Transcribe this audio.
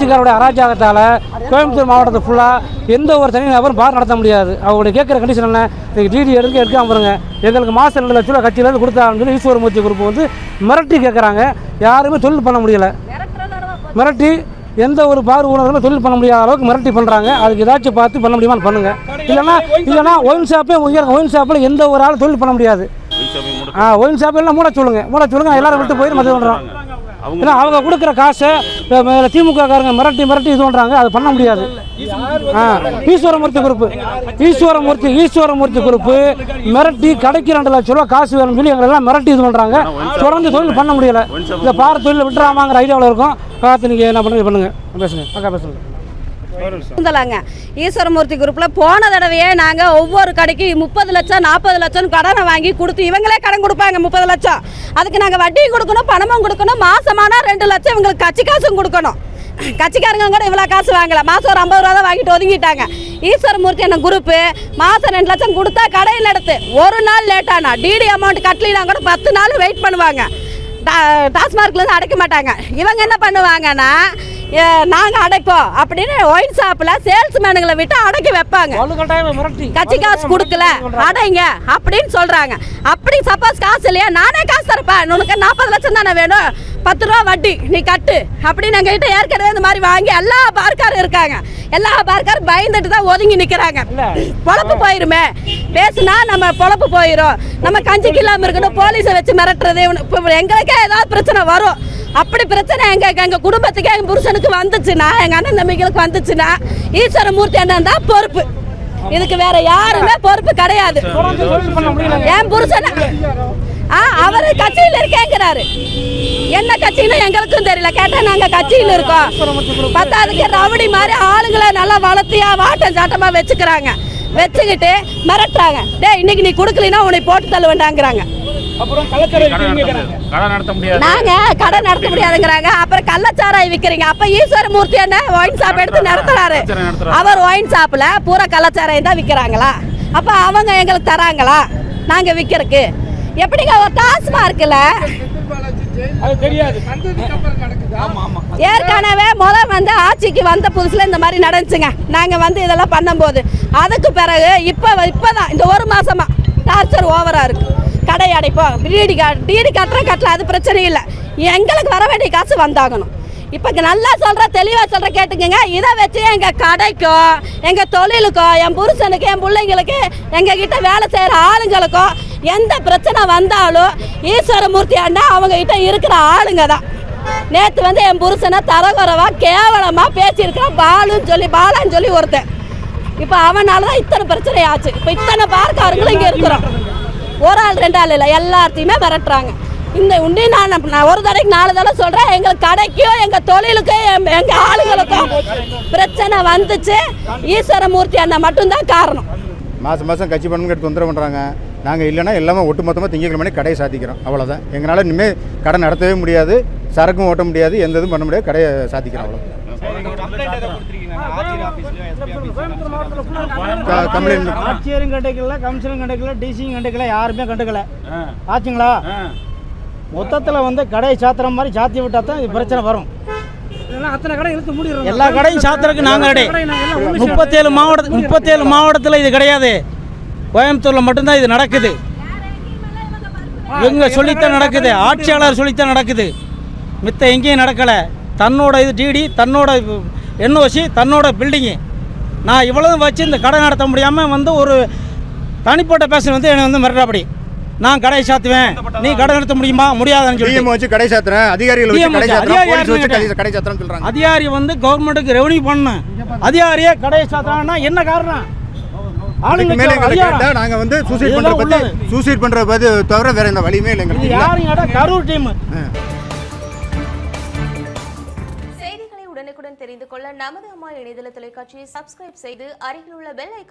ஆட்சிக்காரோட அராஜகத்தால் கோயம்புத்தூர் மாவட்டத்தை ஃபுல்லாக எந்த ஒரு தனி நபரும் பார் நடத்த முடியாது. அவங்களுடைய கேட்குற கண்டிஷன் என்ன? நீங்கள் டிடி எடுக்க எடுக்காம பாருங்க. எங்களுக்கு மாதம் ரெண்டு லட்ச ரூபா கட்சியிலேருந்து கொடுத்தாங்கன்னு சொல்லி ஈஸ்வரமூர்த்தி குரூப் வந்து மிரட்டி கேட்குறாங்க யாருமே தொழில் பண்ண முடியலை. மிரட்டி எந்த ஒரு பார் ஊனரும் தொழில் பண்ண முடியாத அளவுக்கு மிரட்டி பண்ணுறாங்க அதுக்கு ஏதாச்சும் பார்த்து பண்ண முடியுமான்னு பண்ணுங்க இல்லைன்னா இல்லைன்னா ஒயின் ஷாப்பே உயர் ஒயின் ஷாப்பில் எந்த ஒரு ஆளும் தொழில் பண்ண முடியாது. ஆ ஒயின் ஷாப் எல்லாம் மூட சொல்லுங்க. மூட சொல்லுங்க. எல்லாரும் விட்டு போயிட்டு மது பண்ணுறோம் ஏன்னா அவங்க கொடுக்குற காசை அஹ், மேல திமுக காரங்க மிரட்டி மிரட்டி இது பண்ணுறாங்க அது பண்ண முடியாது. ஆ ஈஸ்வரமூர்த்தி குரூப் ஈஸ்வரமூர்த்தி ஈஸ்வரமூர்த்தி குரூப் மிரட்டி கடைக்கு ரெண்டு லட்ச ரூபா காசு வேணும்னு சொல்லி எங்களெல்லாம் மிரட்டி இது பண்ணுறாங்க தொடர்ந்து தொழில் பண்ண முடியல. இந்த பார தொழில் விட்டுறாமாங்கிற ஐடியாவில் இருக்கும். பார்த்து நீங்கள் என்ன பண்ணுங்க பண்ணுங்க. பேசுங்க அக்கா பேசுங்க இருந்தலாங்க ஈஸ்வரமூர்த்தி குரூப்பில் போன தடவையே நாங்கள் ஒவ்வொரு கடைக்கு முப்பது லட்சம் நாற்பது லட்சம் கடனை வாங்கி கொடுத்து இவங்களே கடன் கொடுப்பாங்க முப்பது லட்சம். அதுக்கு நாங்கள் வட்டியும் கொடுக்கணும் பணமும் கொடுக்கணும் மாசமானா ரெண்டு லட்சம் இவங்களுக்கு கட்சி காசும் கொடுக்கணும். கட்சிக்காரங்க கூட இவ்வளோ காசு வாங்கலை. மாதம் ஒரு ஐம்பது ரூபா தான் வாங்கிட்டு ஒதுங்கிட்டாங்க. ஈஸ்வரமூர்த்தி என்ன குரூப்பு மாதம் ரெண்டு லட்சம் கொடுத்தா கடையில் நடத்து ஒரு நாள் லேட்டானா டிடி அமௌண்ட் கட்டலினா கூட பத்து நாள் வெயிட் பண்ணுவாங்க. டா- டாஸ்மார்க்லேருந்து அடைக்க மாட்டாங்க. இவங்க என்ன பண்ணுவாங்கன்னா நாங்கள் அடைப்போம் அப்படின்னு ஒயின் ஷாப்பில் சேல்ஸ்மேனுங்களை விட்டு அடைக்க வைப்பாங்க. கட்சி காசு கொடுக்கல. அடைங்க அப்படின்னு சொல்றாங்க. அப்படி சப்போஸ் காசு இல்லையா? நானே காசு தரப்பேன். உனக்கு நாற்பது லட்சம் தானே வேணும். பத்து ரூபா வட்டி நீ கட்டு. அப்படின்னு எங்ககிட்ட ஏற்கனவே இந்த மாதிரி வாங்கி எல்லா பார்க்காரும் இருக்காங்க. எல்லா பார்க்காரும் பயந்துட்டு தான் ஒதுங்கி நிற்கிறாங்க பொழப்பு போயிருமே. பேசுனா நம்ம பொழப்பு போயிடும் நம்ம கஞ்சிக்கு இல்லாமல் இருக்கணும் போலீஸை வச்சு மிரட்டுறது எங்களுக்கே ஏதாவது பிரச்சனை வரும். அப்படி பிரச்சனை எங்க எங்க குடும்பத்துக்கு எங்க புருஷனுக்கு வந்துச்சுன்னா எங்க அண்ணன் தம்பிகளுக்கு வந்துச்சுன்னா ஈஸ்வரமூர்த்தி அண்ணன் தான் பொறுப்பு. இதுக்கு வேற யாருமே பொறுப்பு கிடையாது. என் புருஷன் ஆ அவர் கட்சியில் இருக்கேங்கிறாரு. என்ன கட்சின்னு எங்களுக்கும் தெரியல. கேட்டா நாங்க கட்சியில் இருக்கோம். பத்தாவதுக்கு ரவுடி மாதிரி ஆளுங்களை நல்லா வளர்த்தியா வாட்டம் சாட்டமா வச்சுக்கிறாங்க. வச்சுக்கிட்டு மிரட்டுறாங்க. டேய் இன்னைக்கு நீ கொடுக்கலைன்னா உன்னை போட்டு தள்ள வேண்டாங்கிறாங்க அப்புறம் கடை நடத்த முடியாது. கடை நடத்த முடியாது. நாங்க கடை நடத்த முடியாதுங்கிறாங்க. அப்புறம் கள்ளச்சாராய் விக்கிறீங்க. அப்ப ஈஸ்வரமூர்த்தி என்ன? ஒயின் ஷாப் எடுத்து நடத்துறாரு. அவர் ஒயின் ஷாப்ல பூரா கள்ளச்சாராயம் தான் விக்கிறாங்களா? அப்ப அவங்க எங்களுக்கு தராங்களா? நாங்க விக்கிறதுக்கு. எப்படிங்க ஒரு டாஸ்மார்க்ல? ஏற்கனவே முத வந்து ஆட்சிக்கு வந்த புதுசுல இந்த மாதிரி நடந்துச்சுங்க. நாங்க வந்து இதெல்லாம் பண்ணும்போது அதுக்கு பிறகு இப்போ இப்போதான் இந்த ஒரு மாசமா டார்ச்சர் ஓவரா இருக்கு. கடை அடைப்போம் டிடி கா டிடி கட்டுற கட்டல அது பிரச்சனை இல்லை. எங்களுக்கு வர வேண்டிய காசு வந்தாகணும். இப்போ நல்லா சொல்ற தெளிவா சொல்ற கேட்டுக்கங்க. இதை வச்சு எங்க கடைக்கும் எங்க தொழிலுக்கும் என் புருஷனுக்கு என் பிள்ளைங்களுக்கு எங்க கிட்ட வேலை செய்யற ஆளுங்களுக்கும் எந்த பிரச்சனை வந்தாலும் ஈஸ்வரமூர்த்தி அண்ணா அவங்க கிட்ட இருக்கிற ஆளுங்க தான். நேற்று வந்து என் புருஷனை தரகுறவா கேவலமா பேசியிருக்கான் பாலுன்னு சொல்லி பாலான்னு சொல்லி ஒருத்தன். இப்போ அவனால தான் இத்தனை பிரச்சனை ஆச்சு. இப்போ இத்தனை பார்க்காரங்களும் இங்கே இருக்கிறோம். ஒரு ஆள் ரெண்டு ஆள் இல்லை. எல்லாத்தையுமே மிரட்டுறாங்க இந்த உண்டி நான் நான் ஒரு தடவைக்கு நாலு தடவை சொல்கிறேன் எங்கள் கடைக்கும் எங்கள் தொழிலுக்கும் எம்- எங்க ஆளுங்களுக்கும் பிரச்சனை வந்துச்சு. ஈஸ்வரமூர்த்தி அண்ணன் மட்டும்தான் காரணம். மாதம் மாதம் கட்சி பணம் எடுத்து தொந்தரவு பண்ணுறாங்க நாங்கள் இல்லைன்னா எல்லாமே ஒட்டு மொத்தமாக திங்கக்கிழமை கடையை சாத்திக்கிறோம். அவ்வளோதான் எங்களால் இனிமேல் கடை நடத்தவே முடியாது. சரக்கும் ஓட்ட முடியாது. எந்த இதுவும் பண்ண முடியாது. கடையை சாத்திக்கிறோம் அவ்வளோ கம்ப்ளைண்ட் ஆட்சியரும் கண்டுக்கல கமிஷனும் கண்டுக்கல டிசியும் கண்டுக்கல யாருமே கண்டுக்கல. ஆச்சுங்களா? மொத்தத்தில் வந்து கடையை சாத்துற மாதிரி சாத்தி விட்டா தான் இது பிரச்சனை வரும். இல்லைன்னா அத்தனை கடை இழுத்து மூடிடுறோம் எல்லா கடையும் சாத்துறதுக்கு நாங்கள் ரெடி. முப்பத்தேழு மாவட்ட முப்பத்தேழு மாவட்டத்தில் இது கிடையாது. கோயம்புத்தூரில் மட்டும்தான் இது நடக்குது. இவங்க சொல்லித்தான் நடக்குது. ஆட்சியாளர் சொல்லித்தான் நடக்குது. மித்த எங்கேயும் நடக்கலை. தன்னோட இது டிடி தன்னோட என்ஓசி தன்னோட பில்டிங்கு நான் இவ்வளவு வச்சு இந்த கடை நடத்த முடியாமல் வந்து ஒரு தனிப்பட்ட பேசன் வந்து என்னை வந்து மிரட்டாப்படி நான் கடையை சாத்துவேன். நீ கடை நடத்த முடியுமா? முடியாதுன்னு சொல்லி வச்சு கடை சாத்துறேன். அதிகாரிகள் வச்சு DM கடை சாத்துறேன். கடை கடை சாத்துறேன்னு அதிகாரி வந்து கவர்மெண்ட்டுக்கு ரெவன்யூ பண்ணணும். அதிகாரியே கடையை சாத்துறாங்கன்னா என்ன காரணம்? அதுக்கு மேலே ஆளுங்களுக்கு எங்களை அதிகாரம். கேட்டால் நாங்கள் வந்து சூசைட் பண்ணுற பற்றி. சூசைட் பண்ணுற பற்றி தவிர வேற எந்த வழியுமே இல்லை எங்களுக்கு இல்லை. யாரும் கேட்டா கரூர் டீம் செய்திகளை உடனுக்குடன் தெரிந்து கொள்ள நமது அம்மா இணையதள தொலைக்காட்சியை சப்ஸ்கிரைப் செய்து அருகில் உள்ள பெல் ஐக்கான்